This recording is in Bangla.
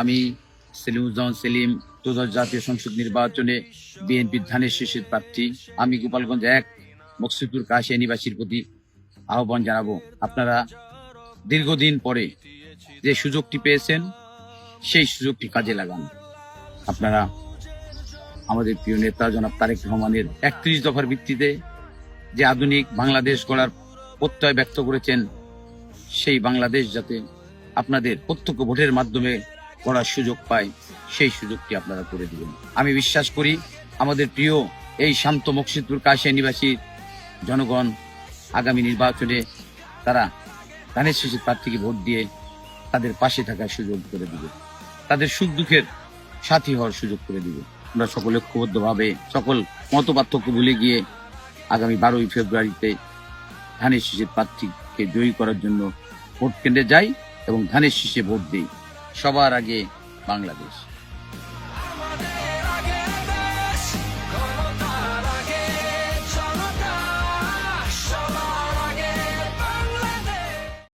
আমি সেলিমুজ্জামান সেলিম ত্রয়োদশ জাতীয় সংসদ নির্বাচনে বিএনপির ধানের শীষের প্রার্থী। আমি গোপালগঞ্জ এক, মকসুদপুর কাশিয়া নিবাসীর প্রতি আহ্বান জানাব। আপনারা দীর্ঘদিন পরে যে সুযোগটি পেয়েছেন, সেই সুযোগটি কাজে লাগান। আপনারা আমাদের প্রিয় নেতা জনাব তারেক রহমানের একত্রিশ দফার ভিত্তিতে যে আধুনিক বাংলাদেশ গড়ার প্রত্যয় ব্যক্ত করেছেন সেই বাংলাদেশ যাতে আপনাদের প্রত্যক্ষ ভোটের মাধ্যমে করার সুযোগ পায়, সেই সুযোগটি আপনারা করে দিবেন। আমি বিশ্বাস করি, আমাদের প্রিয় এই শান্ত মকসিদপুর কাশিয়া নিবাসী জনগণ আগামী নির্বাচনে তারা ধানের শেষের প্রার্থীকে ভোট দিয়ে তাদের পাশে থাকার সুযোগ করে দিবে। তাদের সুখ দুঃখের সাথী হওয়ার সুযোগ করে দিবে। আমরা সকলে ঐক্যবদ্ধভাবে, সকল মত পার্থক্য ভুলে গিয়ে আগামী বারোই ফেব্রুয়ারিতে ধানের শীষের প্রার্থীকে জয়ী করার জন্য ভোট কেন্দ্রে যাই এবং ধানের শীষে ভোট দিই। সবার আগে বাংলাদেশ।